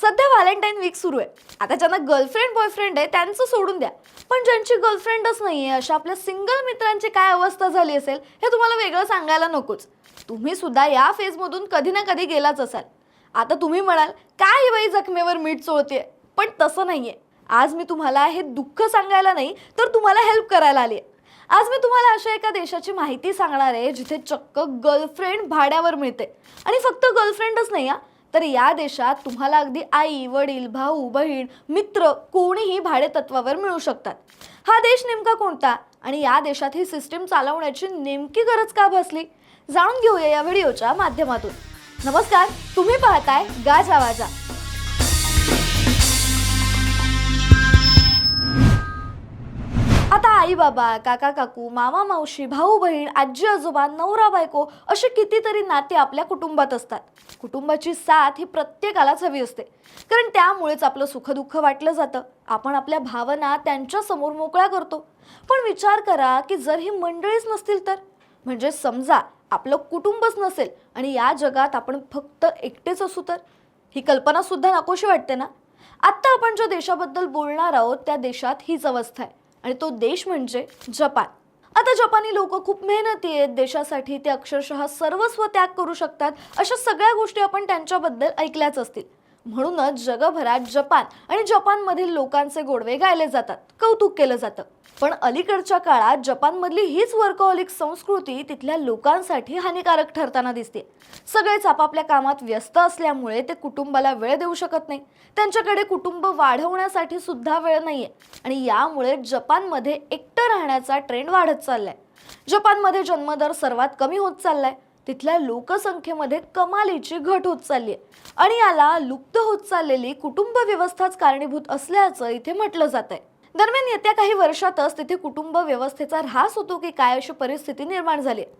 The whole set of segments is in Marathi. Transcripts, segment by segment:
सध्या व्हॅलेंटाईन वीक सुरू आहे. आता ज्यांना गर्लफ्रेंड बॉयफ्रेंड आहे त्यांचं सोडून द्या. पण ज्यांची गर्लफ्रेंडच नाहीये अशा आपल्या सिंगल मित्रांची काय अवस्था झाली असेल हे तुम्हाला वेगळं सांगायला नकोच. तुम्ही सुद्धा या फेजमधून कधी ना कधी गेलाच असाल. आता तुम्ही म्हणाल काय बाई जखमेवर मीठ चोळते पण तसं नाहीये. आज मी तुम्हाला हे दुःख सांगायला नाही तर तुम्हाला हेल्प करायला आली आज मी तुम्हाला अशा एका देशाची माहिती सांगणार आहे जिथे चक्क गर्लफ्रेंड भाड्यावर मिळते. आणि फक्त गर्लफ्रेंडच नाही हा. तर या देशात तुम्हाला अगदी आई वडील भाऊ बहीण मित्र कोणीही भाडेतत्वावर मिळू शकतात. हा देश नेमका कोणता? आणि या देशात ही सिस्टीम चालवण्याची नेमकी गरज का भासली? जाणून घेऊया या व्हिडिओच्या माध्यमातून. नमस्कार तुम्ही पाहताय गाजा वाजा. आता आई बाबा काका काकू मामा मावशी भाऊ बहीण आजी आजोबा नवरा बायको असे कितीतरी नाते आपल्या कुटुंबात असतात. कुटुंबाची साथ ही प्रत्येकालाच हवी असते. कारण त्यामुळेच आपलं सुखदुःख वाटलं जातं. आपण आपल्या भावना त्यांच्यासमोर मोकळ्या करतो. पण विचार करा की जर ही मंडळीच नसतील तर? म्हणजे समजा आपलं कुटुंबच नसेल आणि या जगात आपण फक्त एकटेच असू तर? ही कल्पना सुद्धा नकोशी वाटते ना? आत्ता आपण ज्या देशाबद्दल बोलणार आहोत त्या देशात हीच अवस्था आहे आणि तो देश म्हणजे जपान. आता जपानी लोक खूप मेहनती आहेत देशासाठी ते अक्षरशः सर्वस्व त्याग करू शकतात अशा सगळ्या गोष्टी आपण त्यांच्याबद्दल ऐकल्याच असतील. म्हणूनच जगभरात जपान आणि जपानमधील लोकांचे गोडवे गायले जातात कौतुक केलं जातं. पण अलीकडच्या काळात जपानमधली हीच वर्कहॉलिक संस्कृती तिथल्या लोकांसाठी हानिकारक ठरताना दिसते. सगळेच आपापल्या कामात व्यस्त असल्यामुळे ते कुटुंबाला वेळ देऊ शकत नाही. त्यांच्याकडे कुटुंब वाढवण्यासाठी सुद्धा वेळ नाहीये. आणि यामुळे जपानमध्ये एकटं राहण्याचा ट्रेंड वाढत चाललाय. जपानमध्ये जन्मदर सर्वात कमी होत चाललाय. तिथल्या लोकसंख्येमध्ये कमालीची घट होत चालली आहे. आणि याला लुप्त होत चाललेली कुटुंब व्यवस्थाच कारणीभूत असल्याचं इथे म्हटलं जात आहे. दरम्यान येत्या काही वर्षातच तिथे कुटुंब व्यवस्थेचा ऱ्हास होतो की काय अशी परिस्थिती निर्माण झाली आहे.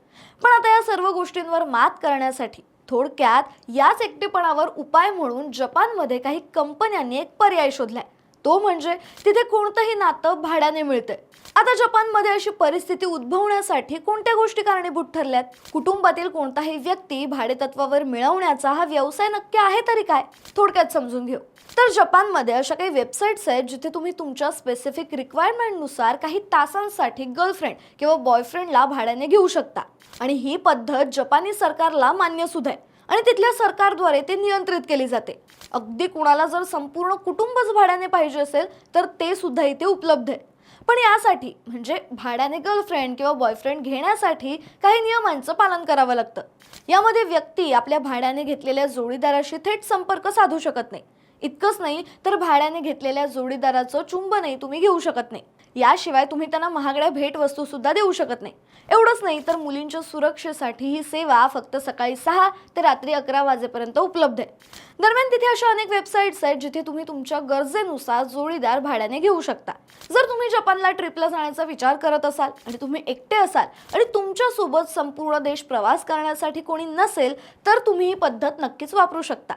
पण आता या सर्व गोष्टींवर मात करण्यासाठी थोडक्यात याच एकटेपणावर उपाय म्हणून जपानमध्ये काही कंपन्यांनी एक पर्याय शोधलाय. तो म्हणजे तिथे कोणतंही नातं भाड्याने मिळतंय. आता जपानमध्ये अशी परिस्थिती उद्भवण्यासाठी कोणत्या गोष्टी कारणीभूत ठरल्यात? कुटुंबातील कोणताही व्यक्ती भाडेतत्वावर मिळवण्याचा हा व्यवसाय नक्की आहे तरी काय? थोडक्यात समजून घेऊ. तर जपानमध्ये अशा काही वेबसाईट्स आहेत जिथे तुम्ही तुमच्या स्पेसिफिक रिक्वायरमेंटनुसार काही तासांसाठी गर्लफ्रेंड किंवा बॉयफ्रेंडला भाड्याने घेऊ शकता. आणि ही पद्धत जपानी सरकारला मान्य सुद्धा आहे. आणि तिथल्या सरकारद्वारे ते नियंत्रित केली जाते. अगदी कुणाला जर संपूर्ण कुटुंबच भाड्याने पाहिजे असेल तर ते सुद्धा इथे उपलब्ध आहे. पण यासाठी म्हणजे भाड्याने गर्लफ्रेंड किंवा बॉयफ्रेंड घेण्यासाठी काही नियमांचं पालन करावं लागतं. यामध्ये व्यक्ती आपल्या भाड्याने घेतलेल्या जोडीदाराशी थेट संपर्क साधू शकत नाही. इतकंच नाही तर भाड्याने घेतलेल्या जोडीदाराचं चुंबनही तुम्ही घेऊ शकत नाही. याशिवाय तुम्ही त्यांना महागड्या भेटवस्तू सुद्धा देऊ शकत नाही. एवढंच नाही तर मुलींच्या सुरक्षेसाठी ही सेवा फक्त सकाळी सहा ते रात्री अकरा वाजेपर्यंत उपलब्ध आहे. दरम्यान तिथे अशा अनेक वेबसाईट्स आहेत जिथे तुम्ही तुमच्या गरजेनुसार जोडीदार भाड्याने घेऊ शकता. जर तुम्ही जपानला ट्रिपला जाण्याचा विचार करत असाल आणि तुम्ही एकटे असाल आणि तुमच्यासोबत संपूर्ण देश प्रवास करण्यासाठी कोणी नसेल तर तुम्ही ही पद्धत नक्कीच वापरू शकता.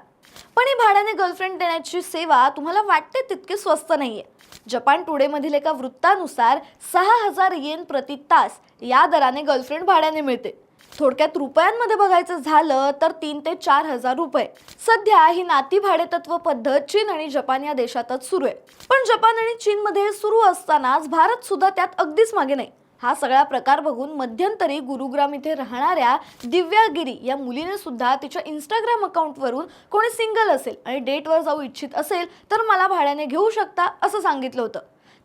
पण ही भाड्याने गर्लफ्रेंड देण्याची सेवा तुम्हाला वाटते तितकी स्वस्त नाहीये. जपान टुडेमधील एका वृत्तानुसार सहा हजार येन प्रति तास या दराने गर्लफ्रेंड भाड्याने मिळते. थोडक्यात रुपयांमध्ये बघायचं झालं तर तीन ते चार हजार रुपये. सध्या ही नाती भाडेतत्व पद्धत चीन आणि जपान या देशातच सुरू आहे. पण जपान आणि चीनमध्ये सुरू असतानाच भारत सुद्धा त्यात अगदीच मागे नाही. हा सगळा प्रकार बघून मध्यंतरी गुरुग्राम इथे राहणाऱ्या दिव्या गिरी या मुलीने सुद्धा तिच्या इंस्टाग्राम अकाउंटवरून कोणी सिंगल असेल आणि डेटवर जाऊ इच्छित असेल तर मला भाड्याने घेऊ शकता असं सांगितलं होतं.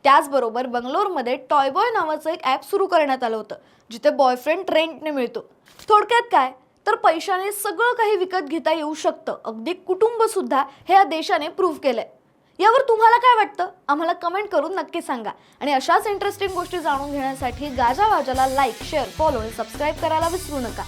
त्याचबरोबर बंगलोरमध्ये टॉयबॉय नावाचं एक ॲप सुरू करण्यात आलं होतं जिथे बॉयफ्रेंड रेंटने मिळतो. थोडक्यात काय? तर पैशाने सगळं काही विकत घेता येऊ शकतं. अगदी कुटुंबसुद्धा हे या देशाने प्रूव्ह केलंय. यावर तुम्हाला काय वाटतं? आम्हाला कमेंट करून नक्की सांगा. आणि अशाच इंटरेस्टिंग गोष्टी जाणून घेण्यासाठी गाजा वाजाला लाईक शेअर फॉलो आणि सबस्क्राईब करायला विसरू नका.